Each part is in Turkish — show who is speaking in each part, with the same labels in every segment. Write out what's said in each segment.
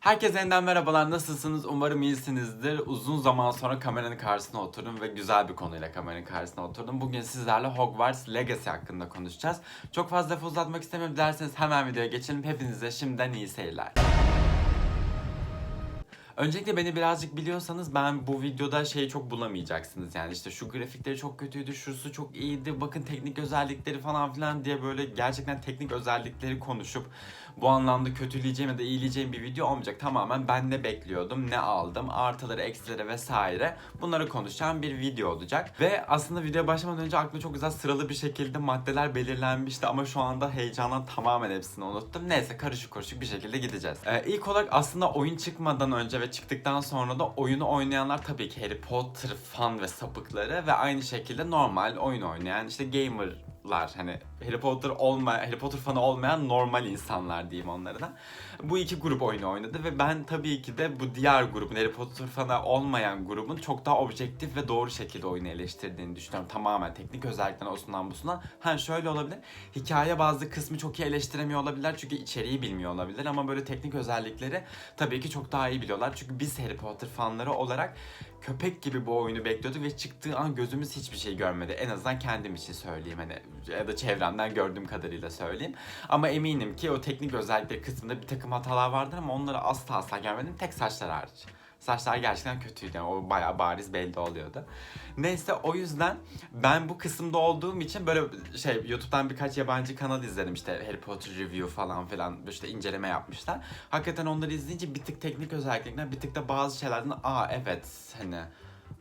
Speaker 1: Herkese yeniden merhabalar. Nasılsınız? Umarım iyisinizdir. Uzun zaman sonra kameranın karşısına oturdum ve güzel bir konuyla kameranın karşısına oturdum. Bugün sizlerle Hogwarts Legacy hakkında konuşacağız. Çok fazla lafı uzatmak istemiyorum. Dilerseniz hemen videoya geçelim. Hepinize şimdiden iyi seyirler. Öncelikle beni birazcık biliyorsanız ben bu videoda şeyi çok bulamayacaksınız. Yani işte şu grafikleri çok kötüydü, şusu çok iyiydi, bakın teknik özellikleri falan filan diye böyle gerçekten teknik özellikleri konuşup bu anlamda kötüleyeceğim ya da iyileyeceğim bir video olmayacak. Tamamen ben ne bekliyordum, ne aldım, artıları, eksileri vesaire bunları konuşacağım bir video olacak. Ve aslında videoya başlamadan önce aklımda çok güzel sıralı bir şekilde maddeler belirlenmişti ama şu anda heyecandan tamamen hepsini unuttum. Neyse karışık karışık bir şekilde gideceğiz. Ee, ilk olarak aslında oyun çıkmadan önce ve çıktıktan sonra da oyunu oynayanlar tabii ki Harry Potter fan ve sapıkları ve aynı şekilde normal oyun oynayan işte gamerlar hani Harry Potter olma Harry Potter fanı olmayan normal insanlar diyeyim onlara da. Bu iki grup oyunu oynadı ve ben tabii ki de bu diğer grubun Harry Potter fanı olmayan grubun çok daha objektif ve doğru şekilde oyunu eleştirdiğini düşünüyorum. Tamamen teknik özellikten olsundan busundan. Ha şöyle olabilir. Hikaye bazı kısmı çok iyi eleştiremiyor olabilirler çünkü içeriği bilmiyor olabilir ama böyle teknik özellikleri tabii ki çok daha iyi biliyorlar. Çünkü biz Harry Potter fanları olarak köpek gibi bu oyunu bekliyorduk ve çıktığı an gözümüz hiçbir şey görmedi. En azından kendim için söyleyeyim hani ya da çevremden gördüğüm kadarıyla söyleyeyim. Ama eminim ki o teknik özellikleri kısmında bir takım hatalar vardır ama onları asla asla görmedim tek saçlar hariç. Saçlar gerçekten kötüydü yani o bayağı bariz belli oluyordu. Neyse o yüzden ben bu kısımda olduğum için böyle şey YouTube'dan birkaç yabancı kanal izledim işte Harry Potter review falan filan işte inceleme yapmışlar. Hakikaten onları izleyince bir tık teknik özelliklerinden bir tık da bazı şeylerden aa evet hani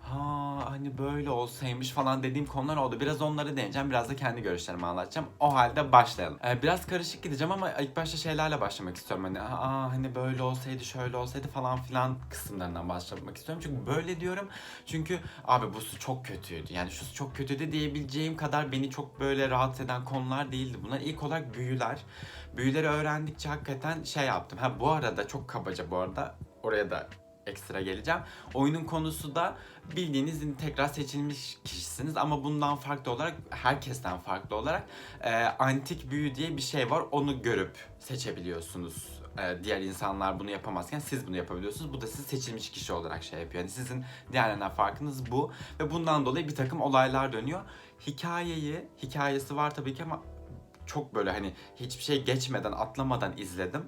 Speaker 1: ha hani böyle olsaymış falan dediğim konular oldu. Biraz onları deneyeceğim. Biraz da kendi görüşlerimi anlatacağım. O halde başlayalım. Ee, biraz karışık gideceğim ama ilk başta şeylerle başlamak istiyorum. Hani aa hani böyle olsaydı şöyle olsaydı falan filan kısımlarından başlamak istiyorum. Çünkü böyle diyorum. Çünkü abi bu su çok kötüydü. Yani şu su çok kötüydü diyebileceğim kadar beni çok böyle rahatsız eden konular değildi bunlar. İlk olarak büyüler. Büyüleri öğrendikçe hakikaten şey yaptım. Ha bu arada çok kabaca bu arada oraya da ekstra geleceğim. Oyunun konusu da bildiğiniz tekrar seçilmiş kişisiniz ama bundan farklı olarak herkesten farklı olarak e, antik büyü diye bir şey var. Onu görüp seçebiliyorsunuz. E, diğer insanlar bunu yapamazken siz bunu yapabiliyorsunuz. Bu da siz seçilmiş kişi olarak şey yapıyor. Yani sizin diğerlerinden farkınız bu ve bundan dolayı bir takım olaylar dönüyor. Hikayeyi, hikayesi var tabii ki ama çok böyle hani hiçbir şey geçmeden, atlamadan izledim.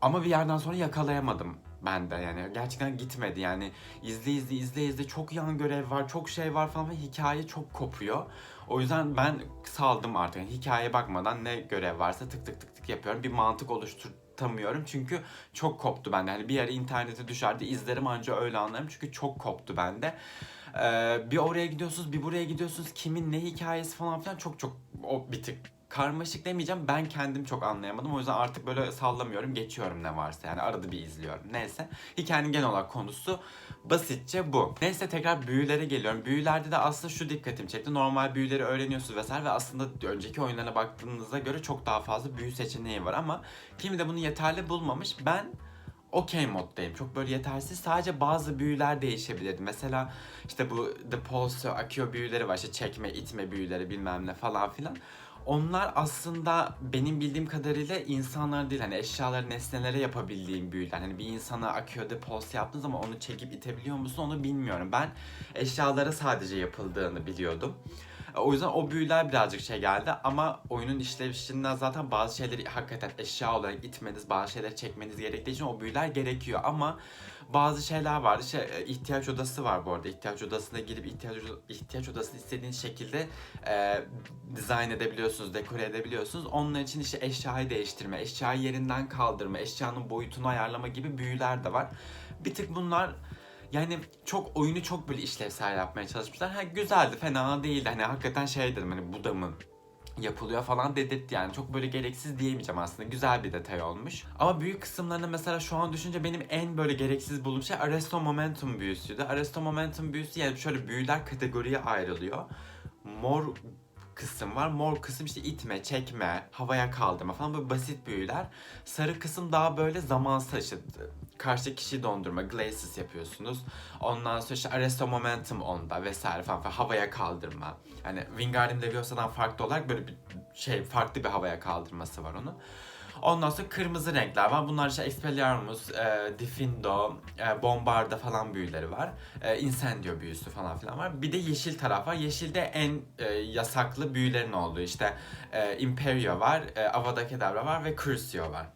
Speaker 1: Ama bir yerden sonra yakalayamadım ben de yani. Gerçekten gitmedi yani. İzle izle izle izle. Çok yan görev var çok şey var falan ve hikaye çok kopuyor. O yüzden ben saldım artık. Yani hikayeye bakmadan ne görev varsa tık tık tık tık yapıyorum. Bir mantık oluşturtamıyorum çünkü çok koptu bende. Hani bir yere internete düşerdi izlerim anca öyle anlarım çünkü çok koptu bende. Ee, bir oraya gidiyorsunuz bir buraya gidiyorsunuz. Kimin ne hikayesi falan filan çok çok o bir tık karmaşık demeyeceğim. Ben kendim çok anlayamadım. O yüzden artık böyle sallamıyorum. Geçiyorum ne varsa. Yani arada bir izliyorum. Neyse. Hikayenin genel olarak konusu basitçe bu. Neyse tekrar büyülere geliyorum. Büyülerde de aslında şu dikkatimi çekti. Normal büyüleri öğreniyorsunuz vesaire ve aslında önceki oyunlara baktığınızda göre çok daha fazla büyü seçeneği var ama kimi de bunu yeterli bulmamış. Ben okey moddayım. Çok böyle yetersiz. Sadece bazı büyüler değişebilirdi. Mesela işte bu The Pulse, Akio büyüleri var. İşte çekme, itme büyüleri bilmem ne falan filan onlar aslında benim bildiğim kadarıyla insanlar değil hani eşyaları nesnelere yapabildiğim büyüler. Hani bir insana akıyor depolse yaptığın zaman onu çekip itebiliyor musun onu bilmiyorum. Ben eşyalara sadece yapıldığını biliyordum. O yüzden o büyüler birazcık şey geldi ama oyunun işlevişinden zaten bazı şeyleri hakikaten eşya olarak itmeniz, bazı şeyleri çekmeniz gerektiği için o büyüler gerekiyor ama bazı şeyler var. İşte e, ihtiyaç odası var bu arada. İhtiyaç odasına girip ihtiyaç, ihtiyaç odasını istediğiniz şekilde e, dizayn edebiliyorsunuz, dekore edebiliyorsunuz. Onun için işte eşyayı değiştirme, eşyayı yerinden kaldırma, eşyanın boyutunu ayarlama gibi büyüler de var. Bir tık bunlar yani çok oyunu çok böyle işlevsel yapmaya çalışmışlar. Ha güzeldi, fena değildi. Hani hakikaten şey dedim hani bu da mı yapılıyor falan dedirtti yani çok böyle gereksiz diyemeyeceğim aslında güzel bir detay olmuş. Ama büyük kısımlarını mesela şu an düşünce benim en böyle gereksiz bulduğum şey Arresto Momentum büyüsüydü. Arresto Momentum büyüsü yani şöyle büyüler kategoriye ayrılıyor. Mor kısım var. Mor kısım işte itme, çekme, havaya kaldırma falan böyle basit büyüler. Sarı kısım daha böyle zaman saçı. Karşı kişiyi dondurma, glaces yapıyorsunuz. Ondan sonra işte arresto momentum onda vesaire falan, falan havaya kaldırma. Hani Wingardium Leviosa farklı olarak böyle bir şey farklı bir havaya kaldırması var onun. Ondan sonra kırmızı renkler var. Bunlar işte Expelliarmus, e, Diffindo, e, Bombarda falan büyüleri var. E, Incendio büyüsü falan filan var. Bir de yeşil taraf var. Yeşilde en e, yasaklı büyülerin olduğu işte e, Imperio var, e, Avada Kedavra var ve Crucio var.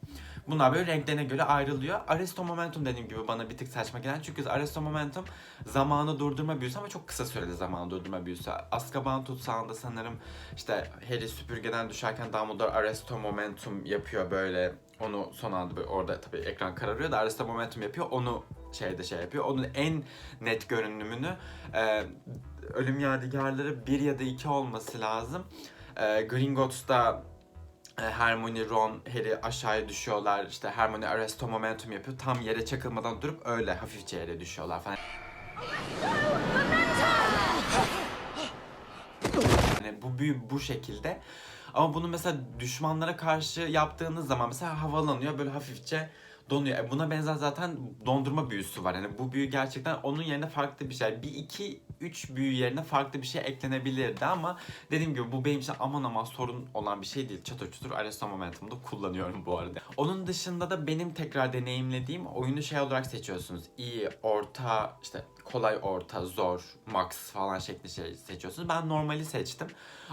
Speaker 1: Bunlar böyle renklerine göre ayrılıyor. Arresto Momentum dediğim gibi bana bir tık saçma gelen. Çünkü Arresto Momentum zamanı durdurma büyüsü ama çok kısa süreli zamanı durdurma büyüsü. Azkaban tutsağında sanırım işte Harry süpürgeden düşerken Dumbledore Arresto Momentum yapıyor böyle. Onu son anda böyle orada tabii ekran kararıyor da Arresto Momentum yapıyor. Onu şeyde şey yapıyor. Onun en net görünümünü e, Ölüm Yadigarları 1 ya da 2 olması lazım. E, Gringotts'ta Hermione, Ron, Harry aşağıya düşüyorlar. İşte Hermione arresto momentum yapıyor. Tam yere çakılmadan durup öyle hafifçe yere düşüyorlar falan. Yani bu büyü bu şekilde. Ama bunu mesela düşmanlara karşı yaptığınız zaman mesela havalanıyor böyle hafifçe donuyor. E buna benzer zaten dondurma büyüsü var. Yani bu büyü gerçekten onun yerine farklı bir şey. Bir iki üç büyü yerine farklı bir şey eklenebilirdi ama dediğim gibi bu benim için aman aman sorun olan bir şey değil. Çatır çutur Arresto Momentum'da kullanıyorum bu arada. Onun dışında da benim tekrar deneyimlediğim oyunu şey olarak seçiyorsunuz. İyi, orta, işte kolay orta, zor, max falan şeklinde şey seçiyorsunuz. Ben normali seçtim.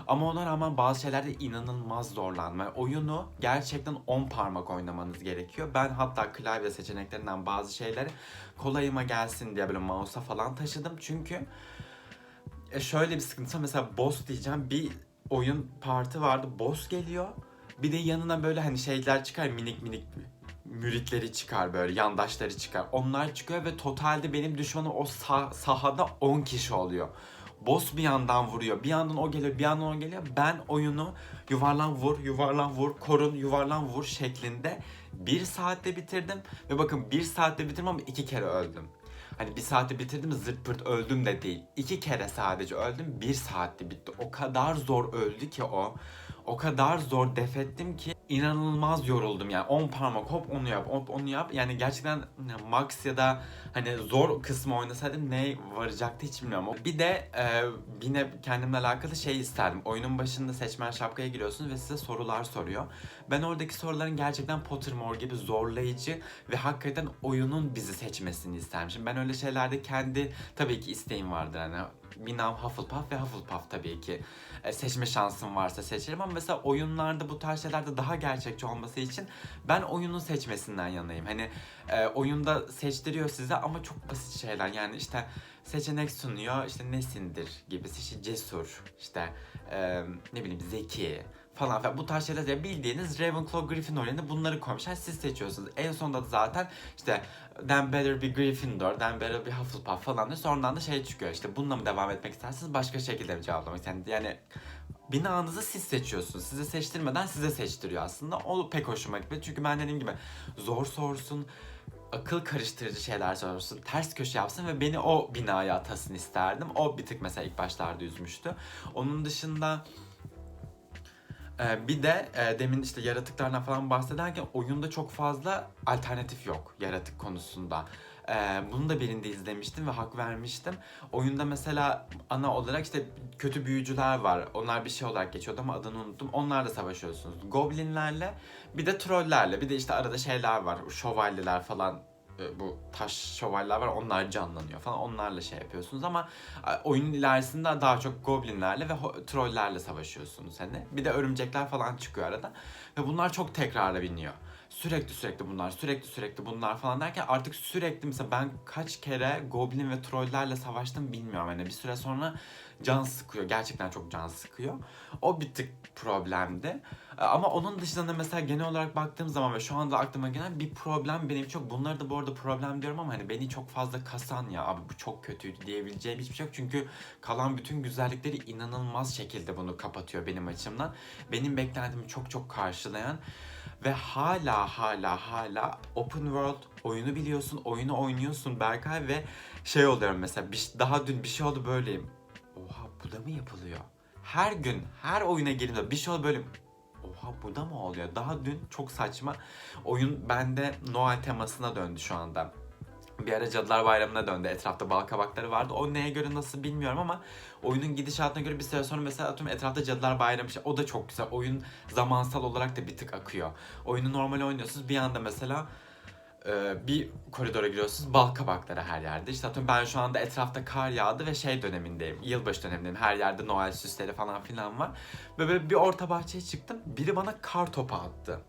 Speaker 1: Ama ona rağmen bazı şeylerde inanılmaz zorlanma. Oyunu gerçekten 10 parmak oynamanız gerekiyor. Ben hatta klavye seçeneklerinden bazı şeyleri kolayıma gelsin diye böyle mouse'a falan taşıdım. Çünkü e, şöyle bir sıkıntı mesela boss diyeceğim bir oyun parti vardı boss geliyor. Bir de yanına böyle hani şeyler çıkar minik minik müritleri çıkar böyle yandaşları çıkar. Onlar çıkıyor ve totalde benim düşmanım o sah- sahada 10 kişi oluyor. Boss bir yandan vuruyor, bir yandan o geliyor, bir yandan o geliyor. Ben oyunu yuvarlan vur, yuvarlan vur, korun, yuvarlan vur şeklinde bir saatte bitirdim. Ve bakın bir saatte bitirdim ama iki kere öldüm. Hani bir saatte bitirdim zırt pırt öldüm de değil. İki kere sadece öldüm, bir saatte bitti. O kadar zor öldü ki o. O kadar zor def ettim ki inanılmaz yoruldum yani 10 parmak hop onu yap hop onu yap yani gerçekten max ya da hani zor kısmı oynasaydım ne varacaktı hiç bilmiyorum. Bir de e, yine kendimle alakalı şey isterdim. Oyunun başında seçmen şapkaya giriyorsunuz ve size sorular soruyor. Ben oradaki soruların gerçekten Pottermore gibi zorlayıcı ve hakikaten oyunun bizi seçmesini isterim. Şimdi ben öyle şeylerde kendi tabii ki isteğim vardır hani Binam Hufflepuff ve Hufflepuff tabii ki e, seçme şansım varsa seçerim ama mesela oyunlarda bu tarz şeylerde daha gerçekçi olması için ben oyunun seçmesinden yanayım. Hani e, oyunda seçtiriyor size ama çok basit şeyler yani işte seçenek sunuyor işte nesindir gibi işte cesur işte e, ne bileyim zeki falan filan bu tarz şeyler de bildiğiniz Ravenclaw Gryffindor yerine bunları koymuşlar siz seçiyorsunuz. En sonunda da zaten işte then better be Gryffindor, then better be Hufflepuff falan diye sonradan da şey çıkıyor işte bununla mı devam etmek istersiniz başka şekilde mi cevaplamak istersiniz yani binanızı siz seçiyorsunuz. Size seçtirmeden size seçtiriyor aslında. O pek hoşuma gitti. Çünkü ben dediğim gibi zor sorsun, akıl karıştırıcı şeyler sorsun, ters köşe yapsın ve beni o binaya atasın isterdim. O bir tık mesela ilk başlarda üzmüştü. Onun dışında ee, bir de e, demin işte yaratıklardan falan bahsederken oyunda çok fazla alternatif yok yaratık konusunda. Ee, bunu da birinde izlemiştim ve hak vermiştim. Oyunda mesela ana olarak işte kötü büyücüler var. Onlar bir şey olarak geçiyordu ama adını unuttum. Onlarla savaşıyorsunuz. Goblinlerle bir de trollerle bir de işte arada şeyler var. Şövalyeler falan e, bu taş şövalyeler var onlar canlanıyor falan onlarla şey yapıyorsunuz ama e, oyunun ilerisinde daha çok goblinlerle ve trollerle savaşıyorsunuz hani. Bir de örümcekler falan çıkıyor arada ve bunlar çok tekrara biniyor. Sürekli sürekli bunlar, sürekli sürekli bunlar falan derken artık sürekli mesela ben kaç kere goblin ve trollerle savaştım bilmiyorum. Hani bir süre sonra can sıkıyor. Gerçekten çok can sıkıyor. O bir tık problemdi. E, Ama onun dışında da mesela genel olarak baktığım zaman ve şu anda aklıma gelen bir problem benim çok bunları da bu arada problem diyorum ama hani beni çok fazla kasan ya abi bu çok kötüydü diyebileceğim hiçbir şey yok. Çünkü kalan bütün güzellikleri inanılmaz şekilde bunu kapatıyor benim açımdan. Benim beklentimi çok çok karşılayan ve hala hala hala open world oyunu biliyorsun, oyunu oynuyorsun Berkay ve şey oluyorum mesela bir, daha dün bir şey oldu böyleyim. Oha bu da mı yapılıyor? Her gün her oyuna girdiğimde bir şey oldu böyle Oha bu da mı oluyor? Daha dün çok saçma oyun bende Noel temasına döndü şu anda. Bir ara Cadılar Bayramı'na döndü. Etrafta bal kabakları vardı. O neye göre nasıl bilmiyorum ama oyunun gidişatına göre bir süre sonra mesela atıyorum etrafta Cadılar Bayramı şey. O da çok güzel. Oyun zamansal olarak da bir tık akıyor. Oyunu normal oynuyorsunuz. Bir anda mesela e, bir koridora giriyorsunuz bal kabakları her yerde. İşte atıyorum ben şu anda etrafta kar yağdı ve şey dönemindeyim. Yılbaşı dönemindeyim. Her yerde Noel süsleri falan filan var. Böyle bir orta bahçeye çıktım. Biri bana kar topu attı.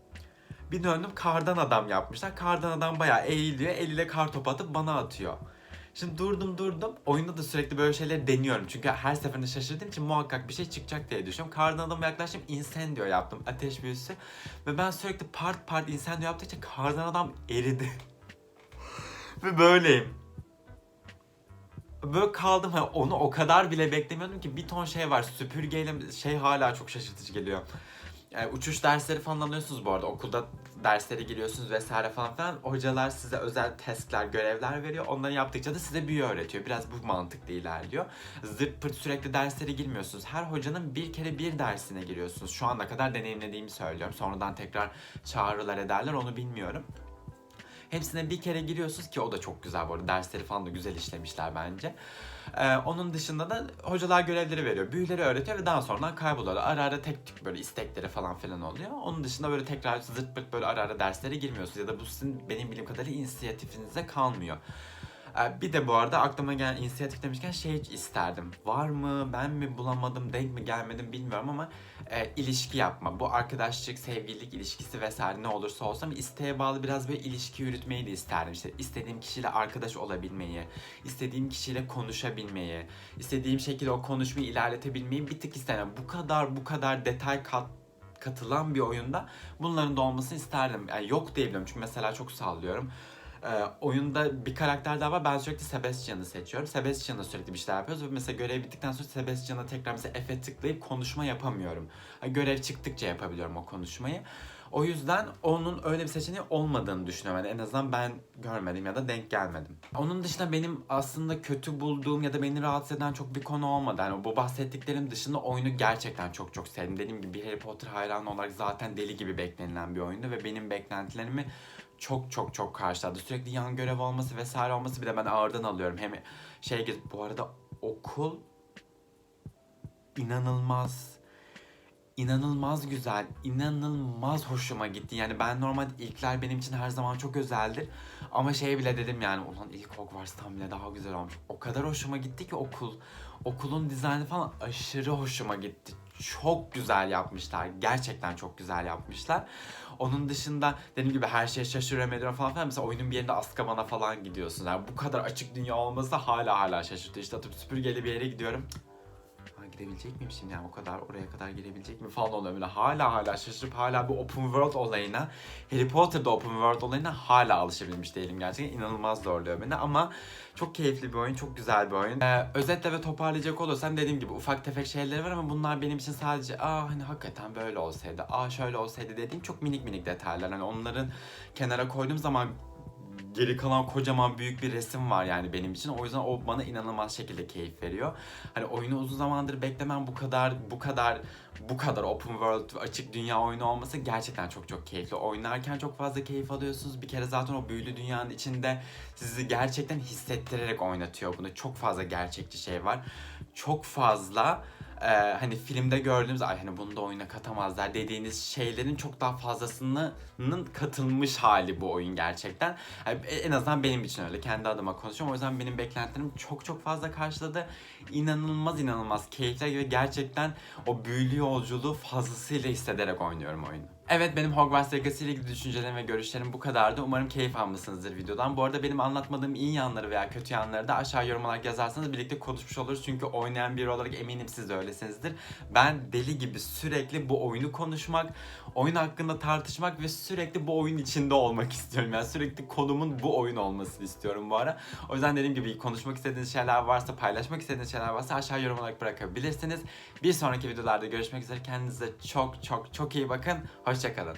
Speaker 1: Bir döndüm kardan adam yapmışlar. Kardan adam bayağı eğiliyor. Eliyle kar topu atıp bana atıyor. Şimdi durdum durdum. Oyunda da sürekli böyle şeyleri deniyorum. Çünkü her seferinde şaşırdığım için muhakkak bir şey çıkacak diye düşünüyorum. Kardan adama yaklaştım. Incendio yaptım. Ateş büyüsü. Ve ben sürekli part part incendio yaptıkça kardan adam eridi. Ve böyleyim. Böyle kaldım. Hani onu o kadar bile beklemiyordum ki bir ton şey var. Süpürgeyle şey hala çok şaşırtıcı geliyor. Yani uçuş dersleri falan alıyorsunuz bu arada. Okulda derslere giriyorsunuz vesaire falan filan. Hocalar size özel testler, görevler veriyor. Onları yaptıkça da size büyü öğretiyor. Biraz bu mantıkla ilerliyor. Zırt pırt sürekli derslere girmiyorsunuz. Her hocanın bir kere bir dersine giriyorsunuz. Şu ana kadar deneyimlediğimi söylüyorum. Sonradan tekrar çağrılar ederler onu bilmiyorum. Hepsine bir kere giriyorsunuz ki o da çok güzel bu arada. Dersleri falan da güzel işlemişler bence. Ee, onun dışında da hocalar görevleri veriyor. Büyüleri öğretiyor ve daha sonradan kayboluyorlar. Ara ara tek tük böyle istekleri falan filan oluyor. Onun dışında böyle tekrar zırt pırt böyle ara ara derslere girmiyorsunuz. Ya da bu sizin benim bildiğim kadarıyla inisiyatifinize kalmıyor. Ee, Bir de bu arada aklıma gelen inisiyatif demişken şey isterdim. Var mı, ben mi bulamadım, denk mi gelmedim bilmiyorum ama e, ilişki yapma. Bu arkadaşlık, sevgililik ilişkisi vesaire ne olursa olsun isteğe bağlı biraz böyle ilişki yürütmeyi de isterdim. İşte istediğim kişiyle arkadaş olabilmeyi, istediğim kişiyle konuşabilmeyi, istediğim şekilde o konuşmayı ilerletebilmeyi bir tık isterim. Bu kadar bu kadar detay kat katılan bir oyunda bunların da olmasını isterdim. Yani yok diyebilirim çünkü mesela çok sallıyorum. Ee, oyunda bir karakter daha var. Ben sürekli Sebastian'ı seçiyorum. Sebastian'la sürekli bir şeyler yapıyoruz ve mesela görev bittikten sonra Sebastian'a tekrar mesela F'e tıklayıp konuşma yapamıyorum. Görev çıktıkça yapabiliyorum o konuşmayı. O yüzden onun öyle bir seçeneği olmadığını düşünüyorum. Yani en azından ben görmedim ya da denk gelmedim. Onun dışında benim aslında kötü bulduğum ya da beni rahatsız eden çok bir konu olmadı. Yani bu bahsettiklerim dışında oyunu gerçekten çok çok sevdim. Dediğim gibi Harry Potter hayranı olarak zaten deli gibi beklenilen bir oyundu ve benim beklentilerimi çok çok çok karşıladı. Sürekli yan görev olması vesaire olması bir de ben ağırdan alıyorum. Hem şey gez- bu arada okul inanılmaz inanılmaz güzel, inanılmaz hoşuma gitti. Yani ben normalde ilkler benim için her zaman çok özeldir. Ama şey bile dedim yani ulan ilk Hogwarts'tan bile daha güzel olmuş. O kadar hoşuma gitti ki okul. Okulun dizaynı falan aşırı hoşuma gitti. Çok güzel yapmışlar. Gerçekten çok güzel yapmışlar. Onun dışında dediğim gibi her şeye şaşıramıyorum falan filan. Mesela oyunun bir yerinde Azkaban'a falan gidiyorsun. Yani bu kadar açık dünya olması hala hala şaşırtıyor. İşte atıp süpürgeli bir yere gidiyorum. Gidebilecek miyim şimdi? Yani o kadar oraya kadar girebilecek mi falan oluyor böyle hala hala şaşırıp hala bu open world olayına Harry Potter'da open world olayına hala alışabilmiş değilim gerçekten. İnanılmaz zorluyor beni ama çok keyifli bir oyun çok güzel bir oyun. Ee, özetle ve toparlayacak olursam dediğim gibi ufak tefek şeyleri var ama bunlar benim için sadece aa hani hakikaten böyle olsaydı aa şöyle olsaydı dediğim çok minik minik detaylar. Hani onların kenara koyduğum zaman geri kalan kocaman büyük bir resim var yani benim için. O yüzden o bana inanılmaz şekilde keyif veriyor. Hani oyunu uzun zamandır beklemem bu kadar bu kadar bu kadar open world açık dünya oyunu olması gerçekten çok çok keyifli. Oynarken çok fazla keyif alıyorsunuz. Bir kere zaten o büyülü dünyanın içinde sizi gerçekten hissettirerek oynatıyor bunu. Çok fazla gerçekçi şey var. Çok fazla e, hani filmde gördüğümüz ay hani bunu da oyuna katamazlar dediğiniz şeylerin çok daha fazlasının katılmış hali bu oyun gerçekten. Yani en azından benim için öyle. Kendi adıma konuşuyorum. O yüzden benim beklentilerim çok çok fazla karşıladı. İnanılmaz inanılmaz keyifli ve gerçekten o büyülü yolculuğu fazlasıyla hissederek oynuyorum oyunu. Evet benim Hogwarts Legacy ile ilgili düşüncelerim ve görüşlerim bu kadardı. Umarım keyif almışsınızdır videodan. Bu arada benim anlatmadığım iyi yanları veya kötü yanları da aşağı yorum yazarsanız birlikte konuşmuş oluruz. Çünkü oynayan biri olarak eminim siz de öylesinizdir. Ben deli gibi sürekli bu oyunu konuşmak, oyun hakkında tartışmak ve sürekli bu oyun içinde olmak istiyorum. Yani sürekli konumun bu oyun olmasını istiyorum bu ara. O yüzden dediğim gibi konuşmak istediğiniz şeyler varsa, paylaşmak istediğiniz şeyler varsa aşağı yorum olarak bırakabilirsiniz. Bir sonraki videolarda görüşmek üzere. Kendinize çok çok çok iyi bakın. Hoşçakalın.